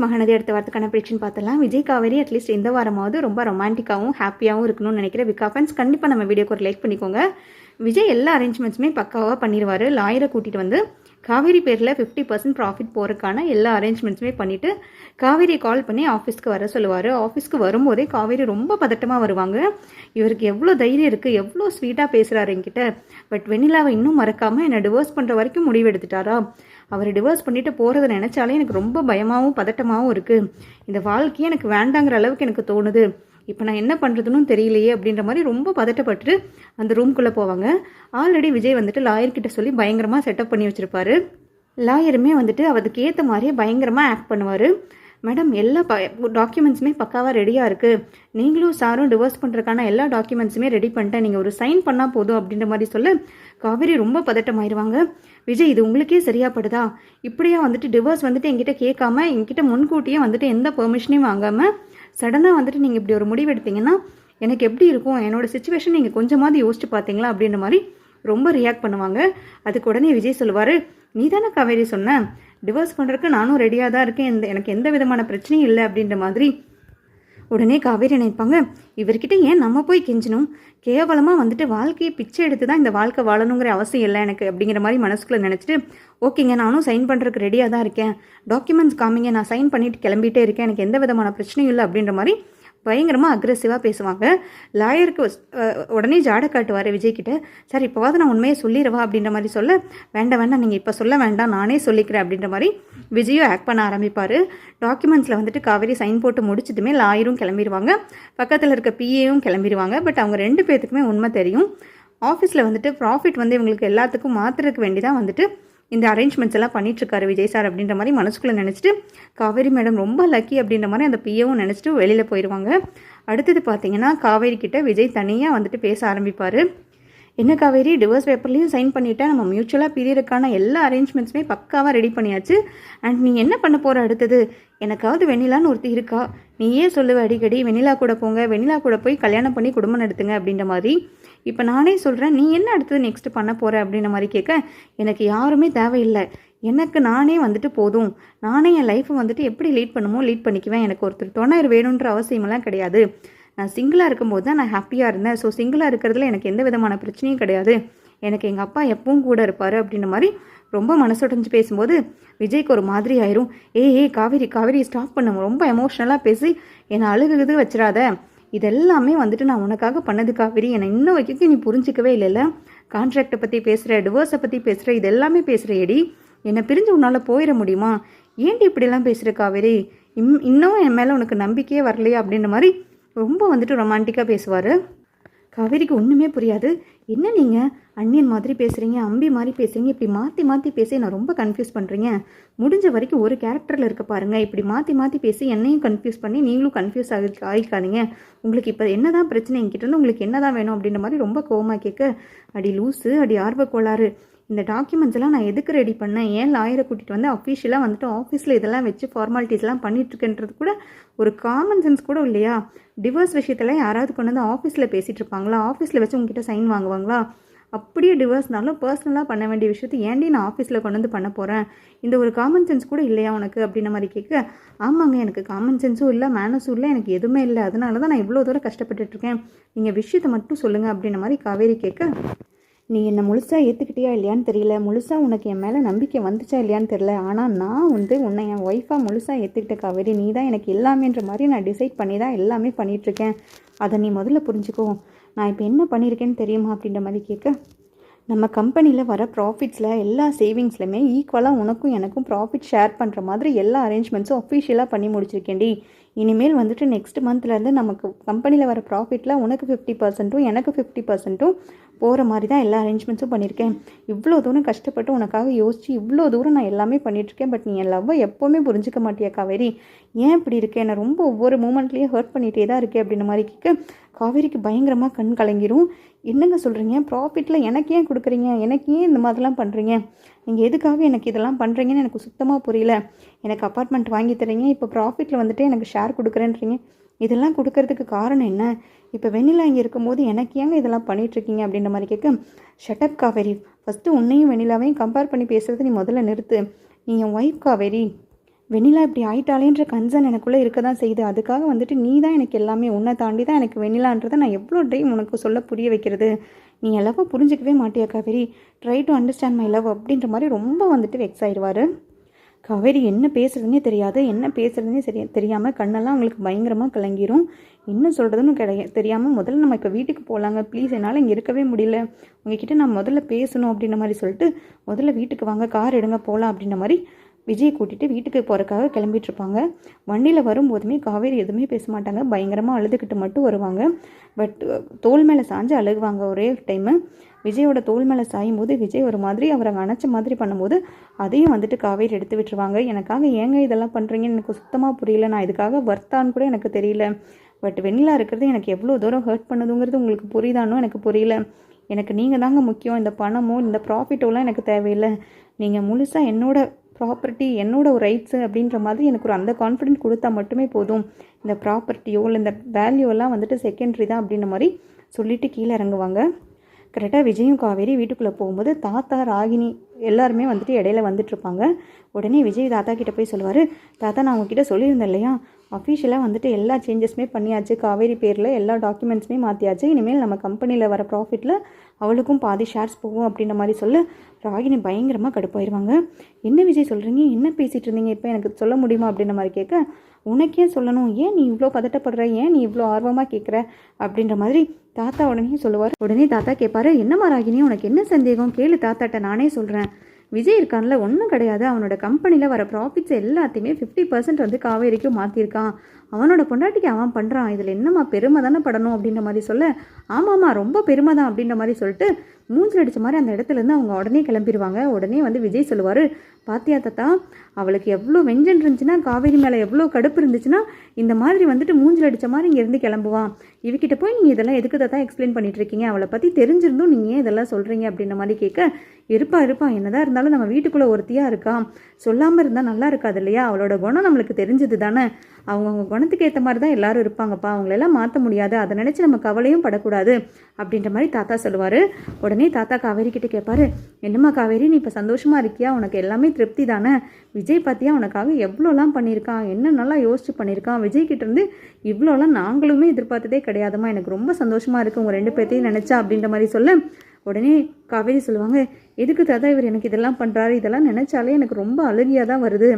Friends அடுத்த வாரத்துக்கான prediction பார்த்தலாம் விஜய் காவேரி அட்லீஸ்ட் இந்த வாரமாவது ரொம்ப ரொமான்டிக்காகவும் ஹாப்பியாகவும் இருக்கணும்னு நினைக்கிறேன். விக்கா ஃபேன்ஸ் கண்டிப்பாக நம்ம வீடியோக்கு ஒரு லைக் பண்ணிக்கோங்க. விஜய் எல்லா அரேஞ்ச்மெண்ட்ஸுமே பக்காவாக பண்ணிடுவார் லாயரை கூட்டிகிட்டு வந்து காவேரி பேரில் ஃபிஃப்டி பர்சன்ட் ப்ராஃபிட் போகிறதுக்கான எல்லா அரேஞ்ச்மெண்ட்ஸுமே பண்ணிவிட்டு காவேரியை கால் பண்ணி ஆஃபீஸ்க்கு வர சொல்லுவார். ஆஃபீஸ்க்கு வரும்போதே காவேரி ரொம்ப பதட்டமாக வருவாங்க. இவருக்கு எவ்வளோ தைரியம் இருக்குது எவ்வளோ ஸ்வீட்டாக பேசுகிறாரு என்கிட்ட. பட் வெண்ணிலாவை இன்னும் மறக்காமல் என்னை டிவோர்ஸ் பண்ணுற வரைக்கும் முடிவு எடுத்துட்டாரா? அவர் டிவோர்ஸ் பண்ணிட்டு போகிறத நினச்சாலே எனக்கு ரொம்ப பயமாகவும் பதட்டமாகவும் இருக்குது இந்த வாழ்க்கையே எனக்கு வேண்டாங்கிற அளவுக்கு எனக்கு தோணுது. இப்போ நான் என்ன பண்ணுறதுன்னு தெரியலையே அப்படின்ற மாதிரி ரொம்ப பதட்டப்பட்டு அந்த ரூம்குள்ளே போவாங்க. ஆல்ரெடி விஜய் வந்துட்டு லாயர்கிட்ட சொல்லி பயங்கரமாக செட்டப் பண்ணி வச்சுருப்பாரு. லாயருமே வந்துட்டு அதுக்கு ஏற்ற மாதிரியே பயங்கரமாக ஆக்ட் பண்ணுவார். மேடம் எல்லா ப டாக்குமெண்ட்ஸுமே பக்காவாக ரெடியாக இருக்குது நீங்களும் சாரும் டிவோர்ஸ் பண்ணுறதுக்கான எல்லா டாக்குமெண்ட்ஸுமே ரெடி பண்ணிட்டேன். நீங்கள் ஒரு சைன் பண்ணால் போதும் அப்படின்ற மாதிரி சொல்ல காவேரி ரொம்ப பதட்டமாயிருவாங்க. விஜய் இது உங்களுக்கே சரியா படுதா இப்படியா வந்துட்டு டிவோர்ஸ் வந்துட்டு என்கிட்ட கேட்காம எங்கிட்ட முன்கூட்டியே வந்துட்டு எந்த பெர்மிஷனையும் வாங்காமல் சடனாக வந்துட்டு நீங்கள் இப்படி ஒரு முடிவு எடுத்தீங்கன்னா எனக்கு எப்படி இருக்கும்? என்னோடய சுச்சுவேஷன் நீங்கள் கொஞ்சமாவது யோசிச்சு பார்த்தீங்களா? அப்படின்ற மாதிரி ரொம்ப ரியாக்ட் பண்ணுவாங்க. அதுக்கு உடனே விஜய் சொல்லுவார் நீ தானே காவேரி சொன்ன? டிவோர்ஸ் பண்ணுறதுக்கு நானும் ரெடியாக தான் இருக்கேன். எந்த எனக்கு எந்த விதமான பிரச்சனையும் இல்லை. அப்படின்ற மாதிரி உடனே காவேரி நினைப்பாங்க இவர்கிட்ட ஏன் நம்ம போய் கெஞ்சணும் கேவலமாக வந்துட்டு வாழ்க்கையை பிச்சை எடுத்து தான் இந்த வாழ்க்கை வாழணுங்கிற அவசியம் இல்லை எனக்கு அப்படிங்கிற மாதிரி மனசுக்குள்ளே நினச்சிட்டு ஓகேங்க நானும் சைன் பண்ணுறதுக்கு ரெடியாக தான் இருக்கேன். டாக்குமெண்ட்ஸ் காமிங்க நான் சைன் பண்ணிட்டு கிளம்பிட்டே இருக்கேன். எனக்கு எந்த விதமான பிரச்சனையும் இல்லை அப்படின்ற மாதிரி பயங்கரமாக அக்ரெசிவாக பேசுவாங்க. லாயருக்கு உடனே ஜாட காட்டுவார் விஜய்கிட்ட சார் இப்போவாது நான் உண்மையை சொல்லிடுவா? அப்படின்ற மாதிரி சொல்ல வேண்டாம் வேண்டாம் நீங்கள் இப்போ சொல்ல வேண்டாம் நானே சொல்லிக்கிறேன் அப்படின்ற மாதிரி விஜயும் ஆக்ட் பண்ண ஆரம்பிப்பார். டாக்குமெண்ட்ஸில் வந்துட்டு காவேரி சைன் போட்டு முடிச்சதுமே லாயரும் கிளம்பிடுவாங்க பக்கத்தில் இருக்க பிஏயும் கிளம்பிடுவாங்க பட் அவங்க ரெண்டு பேர்த்துக்குமே உண்மை தெரியும். ஆஃபீஸில் வந்துட்டு ப்ராஃபிட் வந்து இவங்களுக்கு எல்லாத்துக்கும் மாற்றுறதுக்கு வேண்டி தான் வந்துட்டு இந்த அரேஞ்ச்மெண்ட்ஸ் எல்லாம் பண்ணிட்டுருக்காரு விஜய் சார் அப்படின்ற மாதிரி மனசுக்குள்ளே நினச்சிட்டு காவேரி மேடம் ரொம்ப லக்கி அப்படின்ற மாதிரி அந்த பிஏவும் நினச்சிட்டு வெளியில் போயிடுவாங்க அடுத்தது பார்த்தீங்கன்னா காவேரி கிட்ட விஜய் தனியாக வந்துட்டு பேச ஆரம்பிப்பார். என்ன காவேரி டிவோர்ஸ் பேப்பர்லேயும் சைன் பண்ணிவிட்டா நம்ம மியூச்சுவலாக பிரியறதுக்கான எல்லா அரேஞ்ச்மெண்ட்ஸுமே பக்காவாக ரெடி பண்ணியாச்சு. அண்ட் நீ என்ன பண்ண போகிற அடுத்தது? எனக்காவது வெண்ணிலான்னு ஒருத்தி இருக்கா? நீயே சொல்லுவ அடிக்கடி வெண்ணிலா கூட போங்க வெண்ணிலா கூட போய் கல்யாணம் பண்ணி குடும்பம் நடத்துங்க அப்படின்ற மாதிரி இப்போ நானே சொல்கிறேன் நீ என்ன அடுத்தது நெக்ஸ்ட் பண்ண போகிற அப்படின்ற மாதிரி கேட்க எனக்கு யாருமே தேவையில்லை. எனக்கு நானே வந்துட்டு போதும். நானே என் லைஃப்பை வந்துட்டு எப்படி லீட் பண்ணுமோ லீட் பண்ணிக்குவேன். எனக்கு ஒருத்தர் துணையர் வேணுன்ற அவசியமெல்லாம் கிடையாது. நான் சிங்கிளாக இருக்கும்போது தான் நான் ஹாப்பியாக இருந்தேன். ஸோ சிங்கிளாக இருக்கிறதுல எனக்கு எந்த விதமான பிரச்சனையும் கிடையாது. எனக்கு எங்கள் அப்பா எப்பவும் கூட இருப்பார் அப்படின்ற மாதிரி ரொம்ப மனசுடைஞ்சு பேசும்போது விஜய்க்கு ஒரு மாதிரி ஆயிரும். ஏ ஏய் காவேரி காவேரி ஸ்டாப் பண்ண. ரொம்ப எமோஷ்னலாக பேசி என்னை அழுகுது வச்சிடாத. இதெல்லாமே வந்துட்டு நான் உனக்காக பண்ணது காவேரி என்னை இன்ன வரைக்கும் நீ புரிஞ்சிக்கவே இல்லைல்ல. கான்ட்ராக்டை பற்றி பேசுகிற டிவோர்ஸை பற்றி பேசுகிற இது எல்லாமே பேசுகிற எடி என்னை பிரிஞ்சு உன்னால் போயிட முடியுமா? ஏன்டி இப்படிலாம் பேசுகிற காவேரி? இம் இன்னும் என் மேலே உனக்கு நம்பிக்கையே வரலையா அப்படின்ற மாதிரி ரொம்ப வந்துட்டு ரொமான்டிக்காக பேசுவார். காவேரிக்கு ஒன்றுமே புரியாது. என்ன நீங்கள் அண்ணியன் மாதிரி பேசுகிறீங்க அம்பி மாதிரி பேசுகிறீங்க இப்படி மாற்றி மாற்றி பேசி நான் ரொம்ப கன்ஃபியூஸ் பண்ணுறீங்க முடிஞ்ச வரைக்கும் ஒரு கேரக்டரில் இருக்க பாருங்கள் இப்படி மாற்றி மாற்றி பேசி என்னையும் கன்ஃபியூஸ் பண்ணி நீங்களும் கன்ஃபியூஸ் ஆகி ஆகிக்காதீங்க உங்களுக்கு இப்போ என்ன தான் பிரச்சனை என்கிட்ட உங்களுக்கு என்ன தான் வேணும் அப்படின்ற மாதிரி ரொம்ப கோவமாக கேட்க அடி லூஸு அடி ஆர்வ கோளாறு இந்த டாக்குமெண்ட்ஸ் எல்லாம் நான் எதுக்கு ரெடி பண்ணேன்? ஏன் லாயரை கூட்டிகிட்டு வந்து அஃபீஷியலாக வந்துட்டு ஆஃபீஸில் இதெல்லாம் வச்சு ஃபார்மாலிட்டிஸ்லாம் பண்ணிட்டுருக்கேன்றது கூட ஒரு காமன் சென்ஸ் கூட இல்லையா? டிவோர்ஸ் விஷயத்தில் யாராவது கொண்டு வந்து ஆஃபீஸில் பேசிகிட்டு இருப்பாங்களா? ஆஃபீஸில் வச்சு உங்ககிட்ட சைன் வாங்குவாங்களா? அப்படியே டிவோர்ஸ்னாலும் பர்சனலாக பண்ண வேண்டிய விஷயத்தை ஏன்டி நான் ஆஃபீஸில் கொண்டு வந்து பண்ண போகிறேன் இந்த ஒரு காமன் சென்ஸ் கூட இல்லையா உனக்கு? அப்படின்ற மாதிரி கேட்க ஆமாங்க எனக்கு காமன் சென்ஸும் இல்லை மேனஸும் இல்லை எனக்கு எதுவுமே இல்லை. அதனால தான் நான் இவ்வளோ தூரம் கஷ்டப்பட்டுட்ருக்கேன் நீங்கள் விஷயத்தை மட்டும் சொல்லுங்கள் அப்படின்ற மாதிரி காவேரி கேட்க நீ என்னை முழுசாக ஏற்றுக்கிட்டியா இல்லையான்னு தெரியல. முழுசாக உனக்கு என் மேலே நம்பிக்கை வந்துச்சா இல்லையான்னு தெரியல. ஆனால் நான் வந்து உன்னை என் ஒய்ஃபாக முழுசாக ஏற்றுக்கிட்ட காவேரி நீ தான் எனக்கு எல்லாமேன்ற மாதிரி நான் டிசைட் பண்ணி தான் எல்லாமே பண்ணிகிட்ருக்கேன் அதை நீ முதல்ல புரிஞ்சுக்கோ. நான் இப்போ என்ன பண்ணியிருக்கேன்னு தெரியுமா அப்படின்ற மாதிரி கேட்க நம்ம கம்பெனியில் வர ப்ராஃபிட்ஸில் எல்லா சேவிங்ஸ்லையுமே ஈக்குவலாக உனக்கும் எனக்கும் ப்ராஃபிட் ஷேர் பண்ணுற மாதிரி எல்லா அரேஞ்ச்மெண்ட்ஸும் ஒஃபிஷியலாக பண்ணி முடிச்சிருக்கேன்டி. இனிமேல் வந்துட்டு நெக்ஸ்ட் மந்த்லேருந்து நமக்கு கம்பெனியில் வர ப்ராஃபிட்டில் உனக்கு ஃபிஃப்டி பர்சன்ட்டும் எனக்கு ஃபிஃப்டி பர்சன்ட்டும் போகிற மாதிரி தான் எல்லா அரேஞ்ச்மெண்ட்ஸும் பண்ணியிருக்கேன். இவ்வளோ தூரம் கஷ்டப்பட்டு உனக்காக யோசித்து இவ்வளோ தூரம் நான் எல்லாமே பண்ணிகிட்ருக்கேன் பட் நீ என் லவ்வை எப்போவுமே புரிஞ்சிக்க மாட்டியா காவேரி? ஏன் இப்படி இருக்கேன் நான் ரொம்ப ஒவ்வொரு மூமெண்ட்லேயும் ஹர்ட் பண்ணிகிட்டே தான் இருக்கேன் அப்படின்ற மாதிரி கேட்க காவேரிக்கு பயங்கரமாக கண் கலங்கிரும். என்னங்க சொல்கிறீங்க ப்ராஃபிட்டில் எனக்கு ஏன் கொடுக்குறீங்க? எனக்கு ஏன் இந்த மாதிரிலாம் பண்ணுறீங்க நீங்கள் எதுக்காக எனக்கு இதெல்லாம் பண்ணுறீங்கன்னு எனக்கு சுத்தமாக புரியல. எனக்கு அப்பார்ட்மெண்ட் வாங்கி தரீங்க. இப்போ ப்ராஃபிட்டில் வந்துட்டு எனக்கு ஷேர் கொடுக்குறேன்றீங்க. இதெல்லாம் கொடுக்கறதுக்கு காரணம் என்ன? இப்போ வெண்ணிலா இங்கே இருக்கும்போது எனக்கு ஏங்க இதெல்லாம் பண்ணிகிட்ருக்கீங்க அப்படின்ற மாதிரி கேட்க ஷட்டப் காவேரி. ஃபஸ்ட்டு உன்னையும் வெண்ணிலாவையும் கம்பேர் பண்ணி பேசுகிறது நீ முதல்ல நிறுத்து. நீ என் ஒய்ஃப் காவேரி. வெண்ணிலா இப்படி ஆயிட்டாலேன்ற கன்சர்ன் எனக்குள்ளே இருக்க தான் செய்யுது. அதுக்காக வந்துட்டு நீ தான் எனக்கு எல்லாமே உன்னை தாண்டி தான் எனக்கு வெண்ணிலான்றதை நான் எவ்வளோ டைம் உனக்கு சொல்ல புரிய வைக்கிறது? நீ எல்லாவும் புரிஞ்சிக்கவே மாட்டியா Kaveri? Try to understand my love அப்படின்ற மாதிரி ரொம்ப வந்துட்டு வெக்ஸ் ஆயிடுவார். காவேரி என்ன பேசுகிறதுனே தெரியாது. என்ன பேசுகிறதுனே சரி தெரியாமல் கண்ணெல்லாம் அவங்களுக்கு பயங்கரமாக கலங்கிரும். என்ன சொல்கிறதுன்னு கிடையாது தெரியாமல் முதல்ல நம்ம இப்போ வீட்டுக்கு போகலாங்க ப்ளீஸ் என்னால் இங்கே இருக்கவே முடியல. உங்ககிட்ட நான் முதல்ல பேசணும் அப்படின்ற மாதிரி சொல்லிட்டு முதல்ல வீட்டுக்கு வாங்க கார் எடுங்க போகலாம் அப்படின்ற மாதிரி விஜயை கூட்டிகிட்டு வீட்டுக்கு போகிறக்காக கிளம்பிட்டு இருப்பாங்க. வண்டியில் வரும்போதுமே காவேரி எதுவுமே பேச மாட்டாங்க. பயங்கரமாக அழுதுகிட்டு மட்டும் வருவாங்க. பட் தோல் மேலே சாஞ்சு அழுகுவாங்க ஒரே டைமு விஜயோட தோல் மேலே சாயும் போது விஜய் ஒரு மாதிரி அவரை அணைச்ச மாதிரி பண்ணும்போது அதையும் வந்துட்டு காவேரி எடுத்து விட்டுருவாங்க. எனக்காக ஏங்க இதெல்லாம் பண்ணுறீங்கன்னு எனக்கு சுத்தமாக புரியல. நான் இதுக்காக வர்த்தான்னு கூட எனக்கு தெரியல. பட் வெண்ணிலா இருக்கிறது எனக்கு எவ்வளோ தூரம் ஹர்ட் பண்ணுதுங்கிறது உங்களுக்கு புரியுதானோ எனக்கு புரியல. எனக்கு நீங்கள் தாங்க முக்கியம். இந்த பணமோ இந்த ப்ராஃபிட்டோலாம் எனக்கு தேவையில்லை. நீங்கள் முழுசாக என்னோட ப்ராப்பர்ட்டி என்னோட ஒரு ரைட்ஸு அப்படின்ற மாதிரி எனக்கு ஒரு அந்த கான்ஃபிடென்ட் கொடுத்தா மட்டுமே போதும். இந்த ப்ராப்பர்ட்டியோ இல்லை இந்த வேல்யூலாம் வந்துட்டு செகண்டரி தான் அப்படின்ற மாதிரி சொல்லிட்டு கீழே இறங்குவாங்க. கரெக்டாக விஜயும் காவேரி வீட்டுக்குள்ளே போகும்போது தாத்தா ராகினி எல்லாருமே வந்துட்டு இடையில வந்துட்டுருப்பாங்க உடனே விஜய் தாத்தா கிட்ட போய் சொல்லுவார் தாத்தா நான் உங்ககிட்ட சொல்லியிருந்தேன் இல்லையா? அஃபிஷியலாக வந்துட்டு எல்லா சேஞ்சஸுமே பண்ணியாச்சு. காவேரி பேரில் எல்லா டாக்குமெண்ட்ஸுமே மாற்றியாச்சு இனிமேல் நம்ம கம்பெனியில் வர ப்ராஃபிட்டில் அவளுக்கும் பாதி ஷேர்ஸ் போகும் அப்படின்ற மாதிரி சொல்ல. ராகினி பயங்கரமாக கடுப்பாயிருவாங்க. என்ன விஜய் சொல்கிறீங்க என்ன பேசிகிட்டு இருந்தீங்க? இப்போ எனக்கு சொல்ல முடியுமா அப்படின்ற மாதிரி கேட்க உனக்கே சொல்லணும். ஏன் நீ இவ்வளோ பதட்டப்படுற ஏன் நீ இவ்வளோ ஆர்வமாக கேட்குற? அப்படின்ற மாதிரி தாத்தா உடனே சொல்லுவார். உடனே தாத்தா கேட்பாரு என்னம்மா ராகினி? உனக்கு என்ன சந்தேகம்? கேளு தாத்தாட்ட நானே சொல்கிறேன் விஜய் இருக்கான்ல ஒன்றும் கிடையாது. அவனோட கம்பெனியில் வர ப்ராஃபிட்ஸ் எல்லாத்தையுமே ஃபிஃப்டி பர்சன்ட் வந்து காவேரிக்கும் மாற்றிருக்கான் அவனோட பொண்டாட்டிக்கு அவன் பண்ணுறான் இதில் என்னம்மா பெருமை தானே படணும் அப்படின்ற மாதிரி சொல்ல ஆமாம்மா ரொம்ப பெருமை தான் அப்படின்ற மாதிரி சொல்லிட்டு மூஞ்சில் அடித்த மாதிரி அந்த இடத்துலேருந்து அவங்க உடனே கிளம்பிடுவாங்க உடனே வந்து விஜய் சொல்லுவார் பாத்தியா தாத்தா அவளுக்கு எவ்வளோ வெஞ்சன் இருந்துச்சுன்னா காவேரி மேலே எவ்வளோ கடுப்பு இருந்துச்சுன்னா இந்த மாதிரி வந்துட்டு மூஞ்சில் அடித்த மாதிரி இங்கேருந்து கிளம்புவான் இவகிட்ட போய் நீங்கள் இதெல்லாம் எதுக்கு தாத்தா எக்ஸ்பிளைன் பண்ணிட்டு இருக்கீங்க அவளை பற்றி தெரிஞ்சிருந்தும் நீங்கள் ஏன் இதெல்லாம் சொல்கிறீங்க அப்படின்ற மாதிரி கேட்க இருப்பா இருப்பா என்னதான் இருந்தாலும் நம்ம வீட்டுக்குள்ளே ஒருத்தியாக இருக்கா? சொல்லாமல் இருந்தால் நல்லா இருக்காது இல்லையா? அவளோட குணம் நம்மளுக்கு தெரிஞ்சது தானே அவங்கவுங்க குணத்துக்கு ஏற்ற மாதிரி தான் எல்லாரும் இருப்பாங்கப்பா. அவங்களெல்லாம் மாற்ற முடியாது. அதை நினச்சி நம்ம கவலையும் படக்கூடாது. அப்படின்ற மாதிரி தாத்தா சொல்லுவார். உடனே தாத்தா காவேரி கிட்டே கேட்பாரு என்னம்மா காவேரி நீ இப்போ சந்தோஷமாக இருக்கியா? உனக்கு எல்லாமே திருப்தி தானே? விஜய் பார்த்தியா உனக்காக எவ்வளோலாம் பண்ணியிருக்கான்? என்ன நல்லா யோசிச்சு பண்ணியிருக்கான்? விஜய் கிட்டேருந்து இவ்வளோலாம் நாங்களுமே எதிர்பார்த்ததே கிடையாதுமா எனக்கு ரொம்ப சந்தோஷமாக இருக்குது உங்கள் ரெண்டு பேர்த்தையும் நினச்சா அப்படின்ற மாதிரி சொல்ல உடனே காவேரி சொல்லுவாங்க எதுக்கு தாத்தா இவர் எனக்கு இதெல்லாம் பண்ணுறாரு இதெல்லாம் நினச்சாலே எனக்கு ரொம்ப அழுகியாக தான் வருது.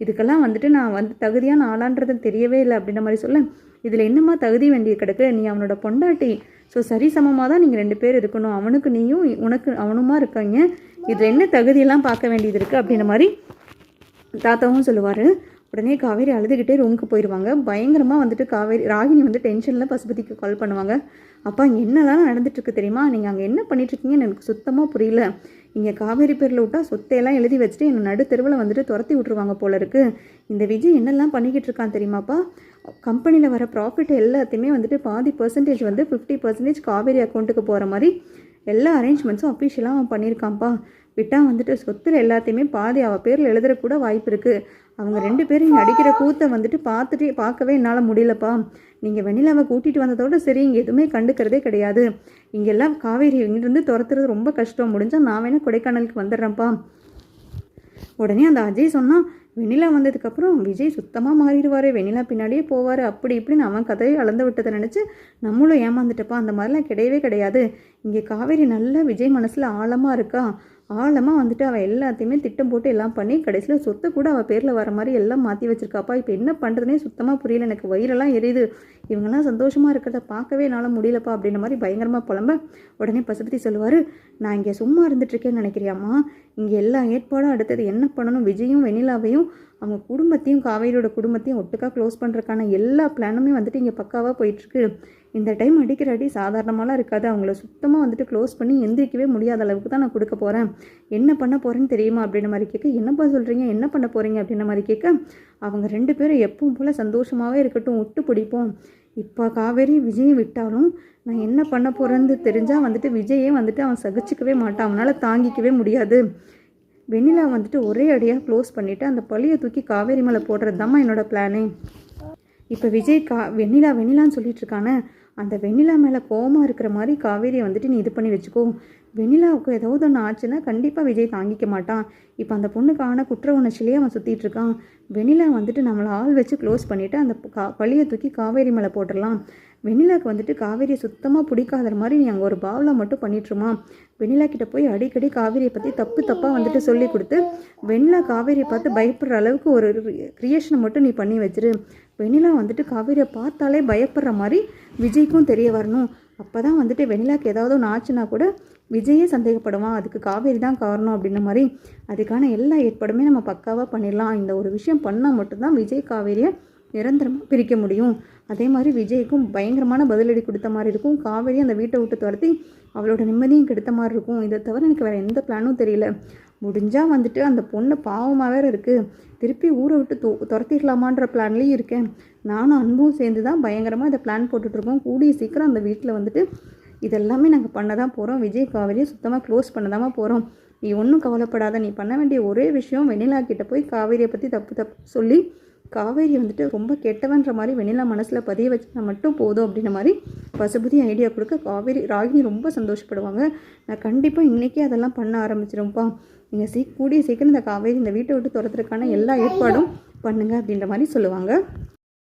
இதுக்கெல்லாம் வந்துட்டு நான் வந்து தகுதியான ஆளான்றது தெரியவே இல்லை அப்படின்ற மாதிரி சொல்ல இதில் என்னம்மா தகுதி வேண்டியது கிடக்கு? நீ அவனோட பொண்டாட்டி. ஸோ சரி சமமாக தான் நீங்கள் ரெண்டு பேர் இருக்கணும். அவனுக்கு நீயும் உனக்கு அவனுமா இருக்காங்க. இதில் என்ன தகுதியெல்லாம் பார்க்க வேண்டியது இருக்குது அப்படின்ற மாதிரி தாத்தாவும் சொல்லுவார். உடனே காவேரி அழுதுகிட்டே ரூமுக்கு போயிடுவாங்க பயங்கரமாக வந்துட்டு காவேரி ராகினி வந்து டென்ஷனில் பசுபதிக்கு கால் பண்ணுவாங்க. அப்பா இங்கே என்னதான் நடந்துட்டுருக்கு தெரியுமா? நீங்கள் அங்கே என்ன பண்ணிட்டுருக்கீங்கன்னு எனக்கு சுத்தமாக புரியல. இங்கே காவேரி பேரில் விட்டால் சொத்தையெல்லாம் எழுதி வச்சுட்டு என்னை நடு தெருவில் வந்துட்டு துரத்தி விட்ருவாங்க போல இருக்கு. இந்த விஜய் என்னெல்லாம் பண்ணிக்கிட்டு இருக்கான் தெரியுமாப்பா? கம்பெனியில் வர ப்ராஃபிட் எல்லாத்தையுமே வந்துட்டு பாதி பர்சன்டேஜ் வந்து ஃபிஃப்டி பர்சன்டேஜ் காவேரி அக்கௌண்ட்டுக்கு போகிற மாதிரி எல்லா அரேஞ்ச்மெண்ட்ஸும் அஃபிஷியலாக அவன் பண்ணியிருக்கான்ப்பா. விட்டால் வந்துட்டு சொத்துல எல்லாத்தையுமே பாதி அவள் பேரில் எழுதுறக்கூட வாய்ப்பு இருக்குது அவங்க ரெண்டு பேரும் இங்கே அடிக்கிற கூத்தை வந்துட்டு பார்த்துட்டு பார்க்கவே என்னால் முடியலப்பா. நீங்கள் வெண்ணிலாவை கூட்டிகிட்டு வந்ததோட சரி இங்கே எதுவுமே கண்டுக்கிறதே கிடையாது. இங்கெல்லாம் காவேரி இங்கிருந்து துரத்துறது ரொம்ப கஷ்டம். முடிஞ்சால் நான் வேணால் கொடைக்கானலுக்கு வந்துடுறேன்ப்பா. உடனே அந்த அஜய் சொன்னான் வெண்ணிலா வந்ததுக்கப்புறம் விஜய் சுத்தமாக மாறிடுவார். வெண்ணிலா பின்னாடியே போவார். அப்படி இப்படின்னு அவன் கதையை அளந்து விட்டதை நினச்சி நம்மளும் ஏமாந்துட்டப்பா. அந்த மாதிரிலாம் கிடையவே கிடையாது. இங்கே காவேரி நல்லா விஜய் மனசில் ஆழமாக இருக்கா? ஆழமாக வந்துட்டு அவள் எல்லாத்தையுமே திட்டம் போட்டு எல்லாம் பண்ணி கடைசியில் சொத்தை கூட அவள் பேரில் வர மாதிரி எல்லாம் மாற்றி வச்சுருக்காப்பா இப்போ என்ன பண்ணுறதுனே சுத்தமாக புரியல. எனக்கு வயிறெல்லாம் எரியுது. இவங்கெல்லாம் சந்தோஷமாக இருக்கிறத பார்க்கவே என்னால் முடியலப்பா அப்படின்ற மாதிரி பயங்கரமாக புலம்ப உடனே பசுபதி சொல்லுவார் நான் இங்கே சும்மா இருந்துட்டுருக்கேன்னு நினைக்கிறியாம்மா? இங்கே எல்லா ஏற்பாடும் அடுத்தது என்ன பண்ணணும்? விஜயும் வெனிலாவையும் அவங்க குடும்பத்தையும் காவேரியோட குடும்பத்தையும் ஒட்டுக்காக க்ளோஸ் பண்ணுறதுக்கான எல்லா பிளானுமே வந்துட்டு இங்கே பக்காவாக போயிட்டுருக்கு. இந்த டைம் அடிக்கிற அடி சாதாரணமாலாம் இருக்காது. அவங்கள சுத்தமாக வந்துட்டு க்ளோஸ் பண்ணி எந்திரிக்கவே முடியாத அளவுக்கு தான் நான் கொடுக்க போகிறேன் என்ன பண்ண போகிறேன்னு தெரியுமா? அப்படின்ற மாதிரி கேட்க என்னப்பா சொல்கிறீங்க என்ன பண்ண போகிறீங்க அப்படின்ற மாதிரி கேட்க அவங்க ரெண்டு பேரும் எப்பவும் போல் சந்தோஷமாகவே இருக்கட்டும் விட்டு பிடிப்போம். இப்போ காவேரி விஜயம் விட்டாலும் நான் என்ன பண்ண போகிறேன்னு தெரிஞ்சால் வந்துட்டு விஜயே வந்துட்டு அவன் சகிச்சிக்கவே மாட்டான். அவனால் தாங்கிக்கவே முடியாது. வெண்ணிலா வந்துட்டு ஒரே அடியாக க்ளோஸ் பண்ணிவிட்டு அந்த பழியை தூக்கி காவேரி மேலே போடுறது தாம்மா என்னோடய பிளானே இப்போ விஜய் கா வெண்ணிலா வெண்ணிலான்னு சொல்லிட்டு இருக்கானே அந்த வெண்ணிலா மேலே கோவமாக இருக்கிற மாதிரி காவேரியை வந்துட்டு நீ இது பண்ணி வச்சுக்கோ. வெண்ணிலாவுக்கு ஏதாவது ஒன்று ஆச்சுன்னா கண்டிப்பாக விஜய் தாங்கிக்க மாட்டான். இப்போ அந்த பொண்ணுக்கான குற்ற உணர்ச்சியிலேயே அவன் சுற்றிட்டு இருக்கான். வெண்ணிலா வந்துட்டு நம்மளை ஆள் வச்சு க்ளோஸ் பண்ணிவிட்டு அந்த கா பழியை தூக்கி காவேரி மேலே போட்டுடலாம். வெண்ணிலாவுக்கு வந்துட்டு காவேரியை சுத்தமாக பிடிக்காத மாதிரி நீ அங்கே ஒரு பாவலா மட்டும் பண்ணிட்டுருமா. வெண்ணிலா கிட்ட போய் அடிக்கடி காவேரியை பற்றி தப்பு தப்பாக வந்துட்டு சொல்லி கொடுத்து வெண்ணிலா காவேரியை பார்த்து பயப்படுற அளவுக்கு ஒரு க்ரியேஷனை மட்டும் நீ பண்ணி வச்சிரு. வெண்ணிலா வந்துட்டு காவேரியை பார்த்தாலே பயப்படுற மாதிரி விஜய்க்கும் தெரிய வரணும். அப்போ தான் வந்துட்டு வெண்ணிலாக்கு ஏதாவது ஒன்று ஆச்சுன்னா கூட விஜயே சந்தேகப்படுவான். அதுக்கு காவேரி தான் காரணம் அப்படின்ன மாதிரி அதுக்கான எல்லா ஏற்பாடுமே நம்ம பக்காவாக பண்ணிடலாம். இந்த ஒரு விஷயம் பண்ணால் மட்டும்தான் விஜய் காவேரியை நிரந்தரமாக பிரிக்க முடியும். அதே மாதிரி விஜய்க்கும் பயங்கரமான பதிலடி கொடுத்த மாதிரி இருக்கும். காவேரி அந்த வீட்டை விட்டு துரத்தி அவளோட நிம்மதியும் கெடுத்த மாதிரி இருக்கும். இதை தவிர எனக்கு வேறு எந்த பிளானும் தெரியல. முடிஞ்சால் வந்துட்டு அந்த பொண்ணு பாவமாக வேறு இருக்குது திருப்பி ஊரை விட்டு து துரத்திடலாமான்ற பிளான்லேயும் இருக்கேன். நானும் அன்பும் சேர்ந்து தான் பயங்கரமாக இதை பிளான் போட்டுட்ருக்கோம் கூடிய சீக்கிரம் அந்த வீட்டில் வந்துட்டு இதெல்லாமே நாங்கள் பண்ண தான் போகிறோம் விஜய் காவேரியை சுத்தமாக க்ளோஸ் பண்ண தான் போகிறோம் நீ ஒன்றும் கவலைப்படாத. நீ பண்ண வேண்டிய ஒரே விஷயம் வெண்ணிலா கிட்டே போய் காவேரியை பற்றி தப்பு தப்பு சொல்லி காவேரி வந்துட்டு ரொம்ப கெட்டவன்ற மாதிரி வெண்ணிலா மனசில் பதிய வச்சா மட்டும் போதும் அப்படின்ற மாதிரி பசுபதி ஐடியா கொடுக்க காவேரி ராகினி ரொம்ப சந்தோஷப்படுவாங்க. நான் கண்டிப்பாக இன்றைக்கே அதெல்லாம் பண்ண ஆரம்பிச்சிரும்ப்பா நீங்கள் சீ கூடிய சீக்கிரம் இந்த காவேரி இந்த வீட்டை விட்டு துரத்துறதுக்கான எல்லா ஏற்பாடும் பண்ணுங்க அப்படின்ற மாதிரி சொல்லுவாங்க.